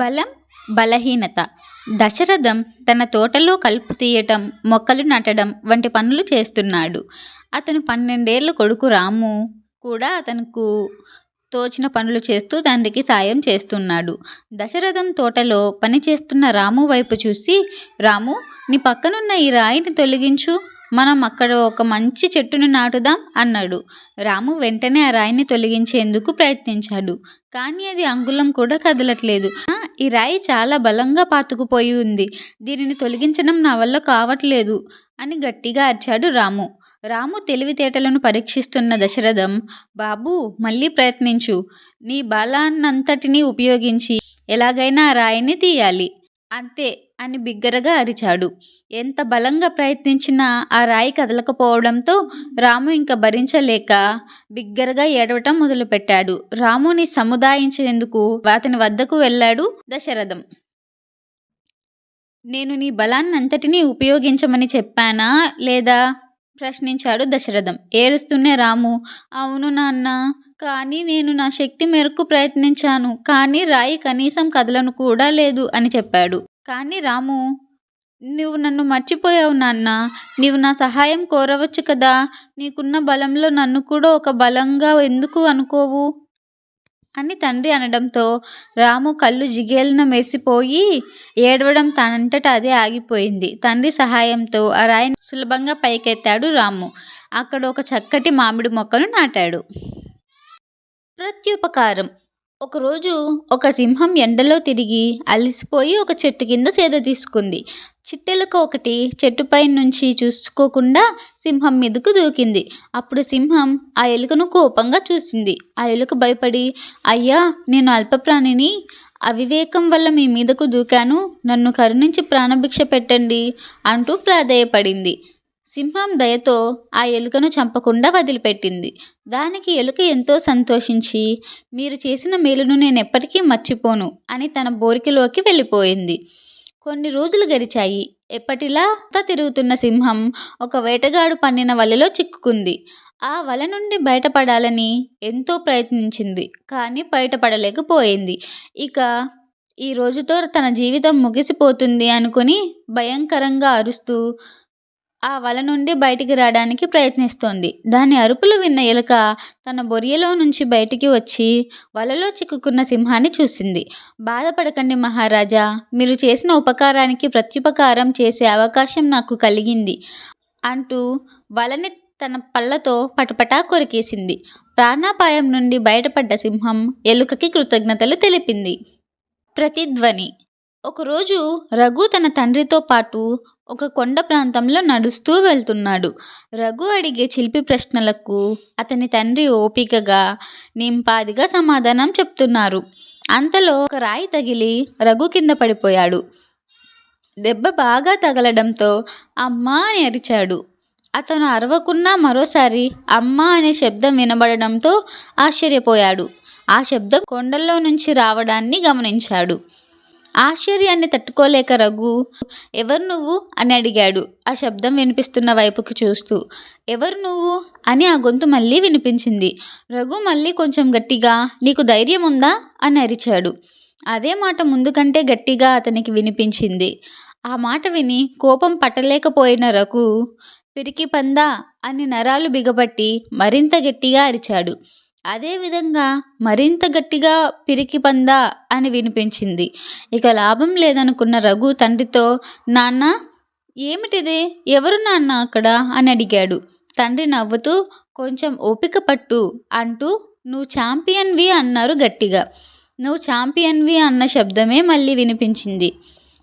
బలం బలహీనత. దశరథం తన తోటలో కలుపు తీయటం మొక్కలు నాటడం వంటి పనులు చేస్తున్నాడు. అతను పన్నెండేళ్ళ కొడుకు రాము కూడా అతనుకు తోచిన పనులు చేస్తూ తండ్రికి సాయం చేస్తున్నాడు. దశరథం తోటలో పని చేస్తున్న రాము వైపు చూసి రాము నీ పక్కనున్న ఈ రాయిని తొలగించు. మనం అక్కడ ఒక మంచి చెట్టును నాటుదాం అన్నాడు. రాము వెంటనే ఆ రాయిని తొలగించేందుకు ప్రయత్నించాడు. కానీ అది అంగుళం కూడా కదలట్లేదు. ఈ రాయి చాలా బలంగా పాతుకుపోయి ఉంది. దీనిని తొలగించడం నా వల్ల కావట్లేదు అని గట్టిగా అరిచాడు రాము. రాము తెలివితేటలను పరీక్షిస్తున్న దశరథం బాబు మళ్ళీ ప్రయత్నించు. నీ బలాన్నంతటినీ ఉపయోగించి ఎలాగైనా ఆ రాయిని తీయాలి. అంతే అని బిగ్గరగా అరిచాడు. ఎంత బలంగా ప్రయత్నించినా ఆ రాయి కదలకపోవడంతో రాము ఇంకా భరించలేక బిగ్గరగా ఏడవటం మొదలుపెట్టాడు. రాముని సముదాయించేందుకు అతని వద్దకు వెళ్ళాడు దశరథం. నేను నీ బలాన్నంతటినీ ఉపయోగించమని చెప్పానా లేదా? ప్రశ్నించాడు దశరథం. ఏడుస్తూనే రాము. అవును నాన్న. కానీ నేను నా శక్తి మేరకు ప్రయత్నించాను కానీ రాయి కనీసం కదలను కూడా లేదు అని చెప్పాడు. కానీ రాము నువ్వు నన్ను మర్చిపోయావు నాన్న. నీవు నా సహాయం కోరవచ్చు కదా? నీకున్న బలంలో నన్ను కూడా ఒక బలంగా ఎందుకు అనుకోవు? అని తండ్రి అనడంతో రాము కళ్ళు జిగేలన మెరిసిపోయి ఏడవడం తనంతట అదే ఆగిపోయింది. తండ్రి సహాయంతో ఆ రాయిని సులభంగా పైకెత్తాడు రాము. అక్కడ ఒక చక్కటి మామిడి మొక్కను నాటాడు. ప్రత్యుపకారం. ఒకరోజు ఒక సింహం ఎండలో తిరిగి అలసిపోయి ఒక చెట్టు కింద సేద తీసుకుంది. చిట్టెలకు ఒకటి చెట్టుపై నుంచి చూసుకోకుండా సింహం మీదకు దూకింది. అప్పుడు సింహం ఆ ఎలుకను కోపంగా చూసింది. ఆ ఎలుక భయపడి అయ్యా నేను అల్పప్రాణిని. అవివేకం వల్ల మీ మీదకు దూకాను. నన్ను కరుణించి ప్రాణభిక్ష పెట్టండి అంటూ ప్రాధేయపడింది. సింహం దయతో ఆ ఎలుకను చంపకుండా వదిలిపెట్టింది. దానికి ఎలుక ఎంతో సంతోషించి మీరు చేసిన మేలును నేను ఎప్పటికీ మర్చిపోను అని తన బోరికిలోకి వెళ్ళిపోయింది. కొన్ని రోజులు గడిచాయి. ఎప్పటిలా తిరుగుతున్న సింహం ఒక వేటగాడు పన్నిన వలలో చిక్కుకుంది. ఆ వల నుండి బయటపడాలని ఎంతో ప్రయత్నించింది కానీ బయటపడలేకపోయింది. ఇక ఈ రోజుతో తన జీవితం ముగిసిపోతుంది అనుకుని భయంకరంగా అరుస్తూ ఆ వల నుండి బయటికి రావడానికి ప్రయత్నిస్తోంది. దాని అరుపులు విన్న ఎలుక తన బొరియలో నుంచి బయటికి వచ్చి వలలో చిక్కుకున్న సింహాన్ని చూసింది. బాధపడకండి మహారాజా మీరు చేసిన ఉపకారానికి ప్రత్యుపకారం చేసే అవకాశం నాకు కలిగింది అంటూ వలని తన పళ్ళతో పటపటా కొరికేసింది. ప్రాణాపాయం నుండి బయటపడ్డ సింహం ఎలుకకి కృతజ్ఞతలు తెలిపింది. ప్రతిధ్వని. ఒకరోజు రఘు తన తండ్రితో పాటు ఒక కొండ ప్రాంతంలో నడుస్తూ వెళ్తున్నాడు. రఘు అడిగే చిలిపి ప్రశ్నలకు అతని తండ్రి ఓపికగా నింపాదిగా సమాధానం చెప్తున్నారు. అంతలో ఒక రాయి తగిలి రఘు కింద పడిపోయాడు. దెబ్బ బాగా తగలడంతో అమ్మా అని అరిచాడు. అతను అరవకున్నా మరోసారి అమ్మా అనే శబ్దం వినబడడంతో ఆశ్చర్యపోయాడు. ఆ శబ్దం కొండల్లో నుంచి రావడాన్ని గమనించాడు. ఆశ్చర్యాన్ని తట్టుకోలేక రఘు ఎవరు నువ్వు? అని అడిగాడు. ఆ శబ్దం వినిపిస్తున్న వైపుకి చూస్తూ ఎవరు నువ్వు? అని ఆ గొంతు మళ్ళీ వినిపించింది. రఘు మళ్ళీ కొంచెం గట్టిగా నీకు ధైర్యం ఉందా? అని అరిచాడు. అదే మాట ముందు కంటే గట్టిగా అతనికి వినిపించింది. ఆ మాట విని కోపం పట్టలేకపోయిన రఘు పిరికి పందా అని నరాలు బిగబట్టి మరింత గట్టిగా అరిచాడు. అదేవిధంగా మరింత గట్టిగా పిరికి పందా అని వినిపించింది. ఇక లాభం లేదనుకున్న రఘు తండ్రితో నాన్న ఏమిటిది? ఎవరు నాన్న అక్కడ? అని అడిగాడు. తండ్రి నవ్వుతూ కొంచెం ఓపిక పట్టు అంటూ నువ్వు ఛాంపియన్వి అన్నారు గట్టిగా. నువ్వు ఛాంపియన్వి అన్న శబ్దమే మళ్ళీ వినిపించింది.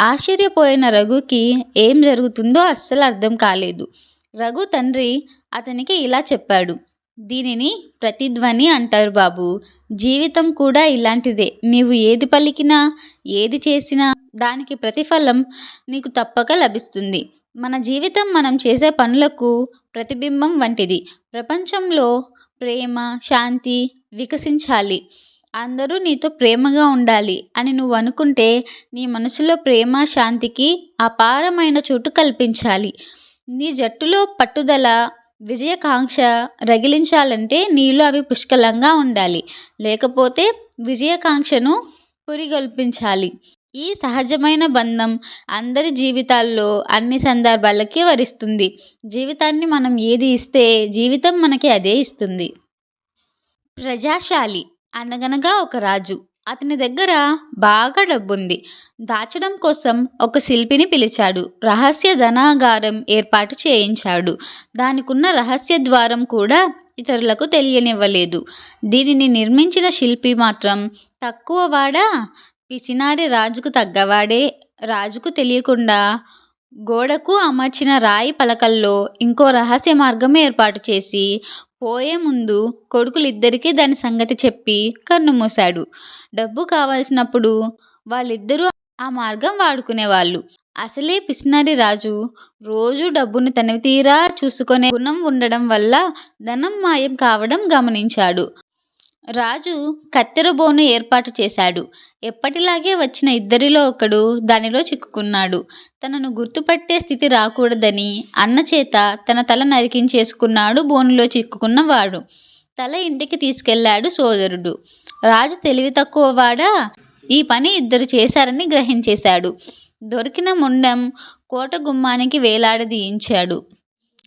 ఆశ్చర్యపోయిన రఘుకి ఏం జరుగుతుందో అస్సలు అర్థం కాలేదు. రఘు తండ్రి అతనికి ఇలా చెప్పాడు. దీనిని ప్రతిధ్వని అంటారు బాబు. జీవితం కూడా ఇలాంటిదే. నీవు ఏది పలికినా ఏది చేసినా దానికి ప్రతిఫలం నీకు తప్పక లభిస్తుంది. మన జీవితం మనం చేసే పనులకు ప్రతిబింబం వంటిది. ప్రపంచంలో ప్రేమ శాంతి వికసించాలి. అందరూ నీతో ప్రేమగా ఉండాలి అని నువ్వు అనుకుంటే నీ మనసులో ప్రేమ శాంతికి అపారమైన చోటు కల్పించాలి. నీ జట్టులో పట్టుదల విజయకాంక్ష రగిలించాలంటే నీళ్ళు అవి పుష్కలంగా ఉండాలి. లేకపోతే విజయకాంక్షను పురిగొల్పించాలి. ఈ సహజమైన బంధం అందరి జీవితాల్లో అన్ని సందర్భాలకి వరిస్తుంది. జీవితాన్ని మనం ఏది ఇస్తే జీవితం మనకి అదే ఇస్తుంది. ప్రజాశాలి. అనగనగా ఒక రాజు. అతని దగ్గర బాగా డబ్బుంది. దాచడం కోసం ఒక శిల్పిని పిలిచాడు. రహస్య ధనాగారం ఏర్పాటు చేయించాడు. దానికున్న రహస్య ద్వారం కూడా ఇతరులకు తెలియనివ్వలేదు. దీనిని నిర్మించిన శిల్పి మాత్రం తక్కువ వాడా? పిసినారి రాజుకు తగ్గవాడే? రాజుకు తెలియకుండా గోడకు అమర్చిన రాయి పలకల్లో ఇంకో రహస్య మార్గం ఏర్పాటు చేసి పోయే ముందు కొడుకులిద్దరికీ దాని సంగతి చెప్పి కన్నుమూశాడు డబ్బు కావాల్సినప్పుడు వాళ్ళిద్దరూ ఆ మార్గం వాడుకునేవాళ్ళు. అసలే పిసినారి రాజు రోజు డబ్బును తనివి తీరా చూసుకునే గుణం ఉండడం వల్ల ధనం మాయం కావడం గమనించాడు. రాజు కత్తెర బోను ఏర్పాటు చేశాడు. ఎప్పటిలాగే వచ్చిన ఇద్దరిలో ఒకడు దానిలో చిక్కుకున్నాడు. తనను గుర్తుపట్టే స్థితి రాకూడదని అన్న చేత తన తల నరికించేసుకున్నాడు బోనులో చిక్కుకున్నవాడు తల ఇంటికి తీసుకెళ్ళాడు సోదరుడు. రాజు తెలివి తక్కువవాడా ఈ పని ఇద్దరు చేశారని గ్రహించేశాడు. దొరికిన ముండం కోట గుమ్మానికి వేలాడదీయించాడు.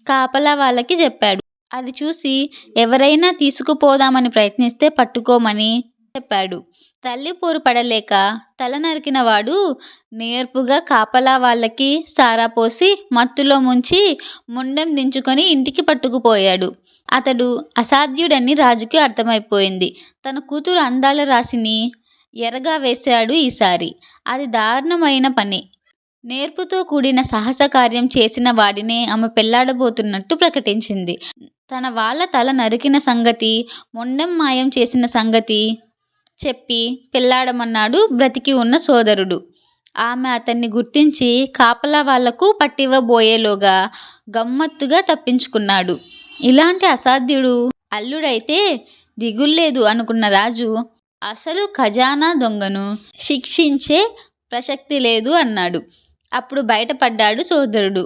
కాపలా వాళ్ళకి చెప్పాడు. అది చూసి ఎవరైనా తీసుకుపోదామని ప్రయత్నిస్తే పట్టుకోమని చెప్పాడు. తల్లి పోరు పడలేక తల నరికిన వాడు నేర్పుగా కాపలా వాళ్ళకి సారా పోసి మత్తులో ముంచి ముండెం దించుకొని ఇంటికి పట్టుకుపోయాడు. అతడు అసాధ్యుడని రాజుకి అర్థమైపోయింది. తన కూతురు అందాల రాశిని ఎరగా వేశాడు ఈసారి. అది దారుణమైన పని. నేర్పుతో కూడిన సాహస కార్యం చేసిన వాడినే ఆమె పెళ్ళాడబోతున్నట్టు ప్రకటించింది. తన వాళ్ళ తల నరికిన సంగతి మొండెం మాయం చేసిన సంగతి చెప్పి పెళ్ళాడమన్నాడు బ్రతికి ఉన్న సోదరుడు. ఆమె అతన్ని గుర్తించి కాపలా వాళ్ళకు పట్టివ్వబోయేలోగా గమ్మత్తుగా తప్పించుకున్నాడు. ఇలాంటి అసాధ్యుడు అల్లుడైతే దిగుల్లేదు అనుకున్న రాజు అసలు ఖజానా దొంగను శిక్షించే ప్రసక్తి లేదు అన్నాడు. అప్పుడు బయటపడ్డాడు సోదరుడు.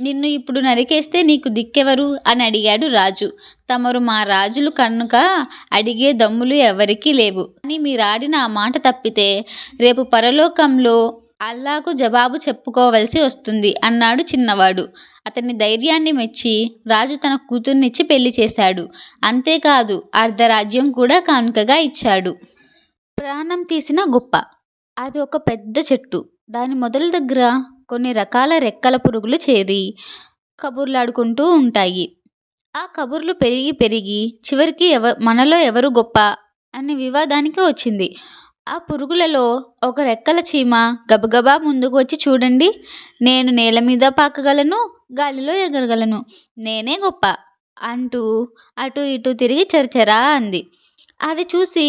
నిన్ను ఇప్పుడు నరికేస్తే నీకు దిక్కెవరు? అని అడిగాడు రాజు. తమరు మా రాజులు కనుక అడిగే దమ్ములు ఎవరికీ లేవు. అని మీరాడిన ఆ మాట తప్పితే రేపు పరలోకంలో అల్లాకు జవాబు చెప్పుకోవలసి వస్తుంది అన్నాడు చిన్నవాడు. అతని ధైర్యాన్ని మెచ్చి రాజు తన కూతుర్నిచ్చి పెళ్ళి చేశాడు. అంతేకాదు అర్ధరాజ్యం కూడా కానుకగా ఇచ్చాడు. ప్రాణం తీసిన గుప్ప. అది ఒక పెద్ద చెట్టు. దాని మొదల దగ్గర కొన్ని రకాల రెక్కల పురుగులు చేరి కబుర్లాడుకుంటూ ఉంటాయి. ఆ కబుర్లు పెరిగి పెరిగి చివరికి ఎవ మనలో ఎవరు గొప్ప అనే వివాదానికి వచ్చింది. ఆ పురుగులలో ఒక రెక్కల చీమ గబగబా ముందుకు వచ్చి చూడండి నేను నేల మీద పాకగలను గాలిలో ఎగరగలను నేనే గొప్ప అంటూ అటు ఇటు తిరిగి చరచరా అంది. అది చూసి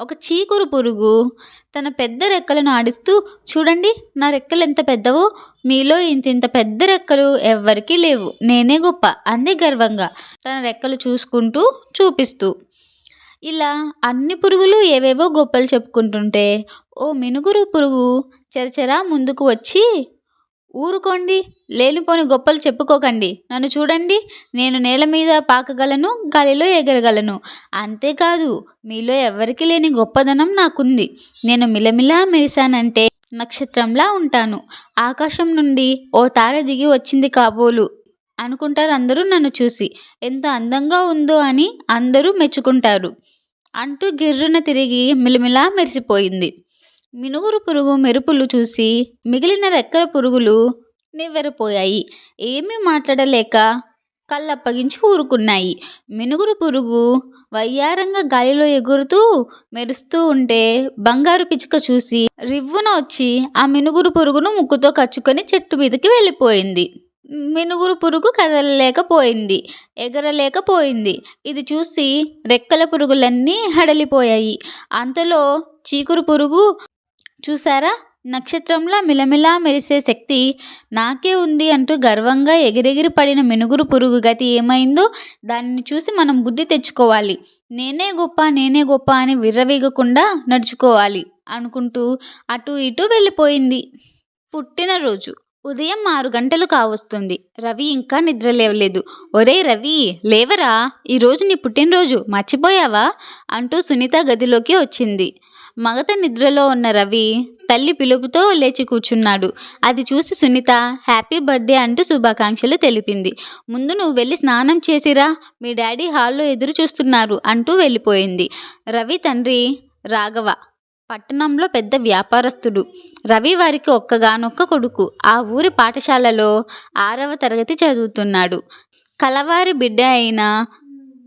ఒక చీకురు పురుగు తన పెద్ద రెక్కలను ఆడిస్తూ చూడండి నా రెక్కలు ఎంత పెద్దవో మీలో ఇంత ఇంత పెద్ద రెక్కలు ఎవ్వరికీ లేవు. నేనే గొప్ప. అంది గర్వంగా తన రెక్కలు చూసుకుంటూ చూపిస్తూ. ఇలా అన్ని పురుగులు ఏవేవో గొప్పలు చెప్పుకుంటుంటే ఓ మినుగురు పురుగు చెరచెరా ముందుకు వచ్చి ఊరుకోండి లేనిపోని గొప్పలు చెప్పుకోకండి. నన్ను చూడండి నేను నేల మీద పాకగలను గాలిలో ఎగరగలను. అంతేకాదు మీలో ఎవరికి లేని గొప్పదనం నాకుంది. నేను మిలమిలా మెరిశానంటే నక్షత్రంలా ఉంటాను. ఆకాశం నుండి ఓ తార దిగి వచ్చింది కాబోలు అనుకుంటారు అందరూ నన్ను చూసి. ఎంత అందంగా ఉందో అని అందరూ మెచ్చుకుంటారు. అంటూ గిర్రున తిరిగి మిలమిలా మెరిసిపోయింది. మినుగురు పురుగు మెరుపులు చూసి మిగిలిన రెక్కల పురుగులు నివ్వెరపోయాయి. ఏమీ మాట్లాడలేక కళ్ళప్పగించి ఊరుకున్నాయి. మినుగురు పురుగు వయ్యారంగా గాలిలో ఎగురుతూ మెరుస్తూ ఉంటే బంగారు పిచ్చుక చూసి రివ్వున వచ్చి ఆ మినుగురు పురుగును ముక్కుతో కచ్చుకొని చెట్టు మీదకి వెళ్ళిపోయింది. మినుగురు పురుగు కదలలేకపోయింది. ఎగరలేకపోయింది. ఇది చూసి రెక్కల పురుగులన్నీ హడలిపోయాయి. అంతలో చీకురు పురుగు చూసారా నక్షత్రంలా మిలమిలా మెరిసే శక్తి నాకే ఉంది అంటూ గర్వంగా ఎగిరెగిరి పడిన మినుగురు పురుగు గతి ఏమైందో దానిని చూసి మనం బుద్ధి తెచ్చుకోవాలి. నేనే గొప్ప నేనే గొప్ప అని విర్రవీగకుండా నడుచుకోవాలి అనుకుంటూ అటు ఇటు వెళ్ళిపోయింది. పుట్టినరోజు ఉదయం ఆరు గంటలు కావస్తుంది. రవి ఇంకా నిద్ర లేవలేదు. ఒరే రవి లేవరా? ఈరోజు నీ పుట్టినరోజు మర్చిపోయావా? అంటూ సునీత గదిలోకి వచ్చింది. మగత నిద్రలో ఉన్న రవి తల్లి పిలుపుతో లేచి కూర్చున్నాడు. అది చూసి సునీత హ్యాపీ బర్త్డే అంటూ శుభాకాంక్షలు తెలిపింది. ముందు నువ్వు వెళ్ళి స్నానం చేసిరా మీ డాడీ హాల్లో ఎదురు చూస్తున్నారు అంటూ వెళ్ళిపోయింది. రవి తండ్రి రాఘవ పట్టణంలో పెద్ద వ్యాపారస్తుడు. రవి వారికి ఒక్కగానొక్క కొడుకు. ఆ ఊరి పాఠశాలలో ఆరవ తరగతి చదువుతున్నాడు. కలవారి బిడ్డ అయిన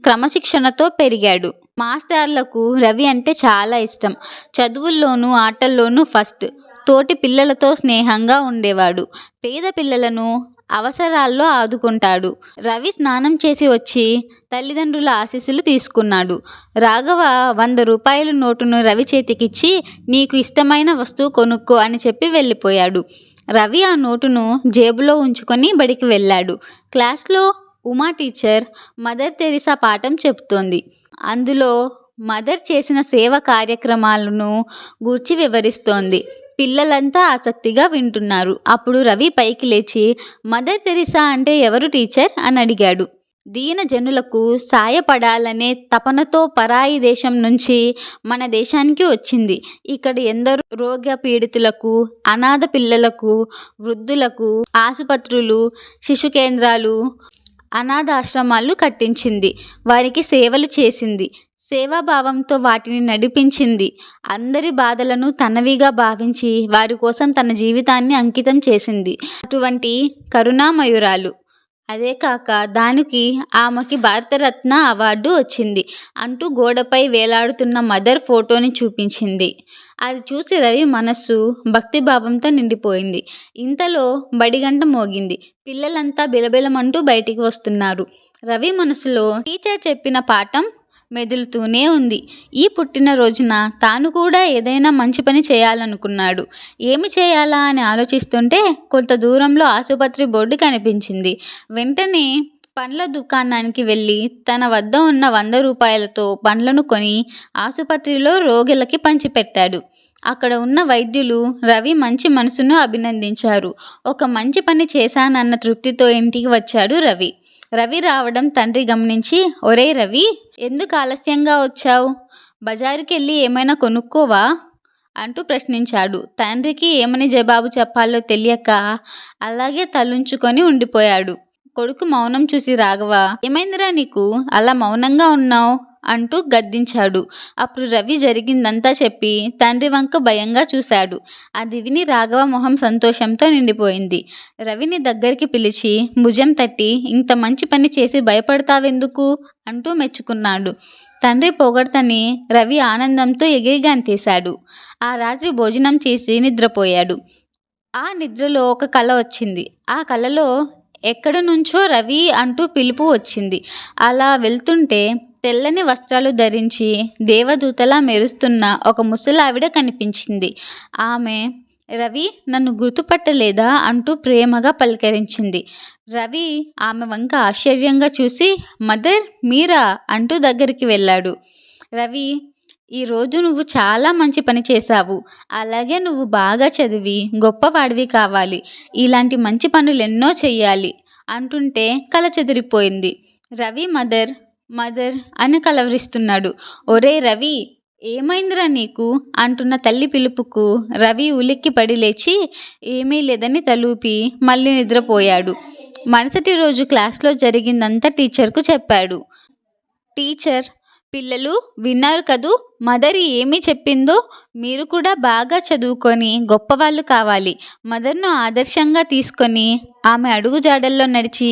క్రమశిక్షణతో పెరిగాడు. మాస్టర్లకు రవి అంటే చాలా ఇష్టం. చదువుల్లోనూ ఆటల్లోనూ ఫస్ట్. తోటి పిల్లలతో స్నేహంగా ఉండేవాడు. పేద పిల్లలను అవసరాల్లో ఆదుకుంటాడు. రవి స్నానం చేసి వచ్చి తల్లిదండ్రుల ఆశీస్సులు తీసుకున్నాడు. రాఘవ వంద రూపాయల నోటును రవి చేతికిచ్చి నీకు ఇష్టమైన వస్తువు కొనుక్కో అని చెప్పి వెళ్ళిపోయాడు. రవి ఆ నోటును జేబులో ఉంచుకొని బడికి వెళ్ళాడు. క్లాస్లో ఉమా టీచర్ మదర్ తెరిసా పాఠం చెప్తోంది. అందులో మదర్ చేసిన సేవ కార్యక్రమాలను గూర్చి వివరిస్తోంది. పిల్లలంతా ఆసక్తిగా వింటున్నారు. అప్పుడు రవి పైకి లేచి మదర్ తెరిసా అంటే ఎవరు టీచర్? అని అడిగాడు. దీన జనులకు సాయపడాలనే తపనతో పరాయి దేశం నుంచి మన దేశానికి వచ్చింది. ఇక్కడ ఎందరో రోగ పీడితులకు అనాథ పిల్లలకు వృద్ధులకు ఆసుపత్రులు శిశు కేంద్రాలు అనాథాశ్రమాలు కట్టించింది. వారికి సేవలు చేసింది. సేవాభావంతో వాటిని నడిపించింది. అందరి బాధలను తనవిగా భావించి వారి కోసం తన జీవితాన్ని అంకితం చేసింది. అటువంటి కరుణామయురాలు అదే కాక దానికి ఆమెకి భారతరత్న అవార్డు వచ్చింది అంటూ గోడపై వేలాడుతున్న మదర్ ఫోటోని చూపించింది. అది చూసి రవి మనస్సు భక్తిభావంతో నిండిపోయింది. ఇంతలో బడిగంట మోగింది. పిల్లలంతా బిలబిలమంటూ బయటికి వస్తున్నారు. రవి మనసులో టీచర్ చెప్పిన పాఠం మెదులుతూనే ఉంది. ఈ పుట్టినరోజున తాను కూడా ఏదైనా మంచి పని చేయాలనుకున్నాడు. ఏమి చేయాలా అని ఆలోచిస్తుంటే కొంత దూరంలో ఆసుపత్రి బోర్డు కనిపించింది. వెంటనే పండ్ల దుకాణానికి వెళ్ళి తన వద్ద ఉన్న వంద రూపాయలతో పండ్లను కొని ఆసుపత్రిలో రోగులకి పంచిపెట్టాడు. అక్కడ ఉన్న వైద్యులు రవి మంచి మనసును అభినందించారు. ఒక మంచి పని చేశానన్న తృప్తితో ఇంటికి వచ్చాడు రవి. రవి రావడం తండ్రి గమనించి ఒరే రవి ఎందుకు ఆలస్యంగా వచ్చావు? బజారుకి వెళ్ళి ఏమైనా కొనుక్కోవా? అంటూ ప్రశ్నించాడు. తండ్రికి ఏమని జవాబు చెప్పాలో తెలియక అలాగే తలుంచుకొని ఉండిపోయాడు. కొడుకు మౌనం చూసి రాఘవ ఏమైందిరా నీకు? అలా మౌనంగా ఉన్నావు? అంటూ గద్దించాడు. అప్పుడు రవి జరిగిందంతా చెప్పి తండ్రి వంక భయంగా చూశాడు. అది విని రాఘవ మొహం సంతోషంతో నిండిపోయింది. రవిని దగ్గరికి పిలిచి భుజం తట్టి ఇంత మంచి పని చేసి భయపడతావెందుకు? అంటూ మెచ్చుకున్నాడు. తండ్రి పొగడ్తని రవి ఆనందంతో ఎగిరిగాంతేశాడు ఆ రాత్రి భోజనం చేసి నిద్రపోయాడు. ఆ నిద్రలో ఒక కల వచ్చింది. ఆ కలలో ఎక్కడ నుంచో రవి? అంటూ పిలుపు వచ్చింది. అలా వెళ్తుంటే తెల్లని వస్త్రాలు ధరించి దేవదూతలా మెరుస్తున్న ఒక ముసలావిడ కనిపించింది. ఆమె రవి నన్ను గుర్తుపట్టలేదా? అంటూ ప్రేమగా పలకరించింది. రవి ఆమె వంక ఆశ్చర్యంగా చూసి మదర్ మీరా? అంటూ దగ్గరికి వెళ్ళాడు. రవి ఈరోజు నువ్వు చాలా మంచి పని చేశావు. అలాగే నువ్వు బాగా చదివి గొప్పవాడివి కావాలి. ఇలాంటి మంచి పనులు ఎన్నో చెయ్యాలి అంటుంటే కల చెదిరిపోయింది. రవి మదర్ మదర్ అని కలవరిస్తున్నాడు. ఒరే రవి ఏమైందిరా నీకు? అంటున్న తల్లి పిలుపుకు రవి ఉలిక్కి పడి లేచి ఏమీ లేదని తలూపి మళ్ళీ నిద్రపోయాడు. మరుసటి రోజు క్లాస్లో జరిగిందంతా టీచర్కు చెప్పాడు. టీచర్ పిల్లలు విన్నారు కదూ? మదర్ ఏమి చెప్పిందో మీరు కూడా బాగా చదువుకొని గొప్పవాళ్ళు కావాలి. మదర్ను ఆదర్శంగా తీసుకొని ఆమె అడుగుజాడల్లో నడిచి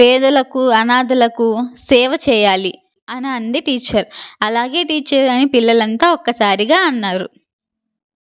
పేదలకు అనాథలకు సేవ చేయాలి అని అంది టీచర్. అలాగే టీచర్ అని పిల్లలంతా ఒక్కసారిగా అన్నారు.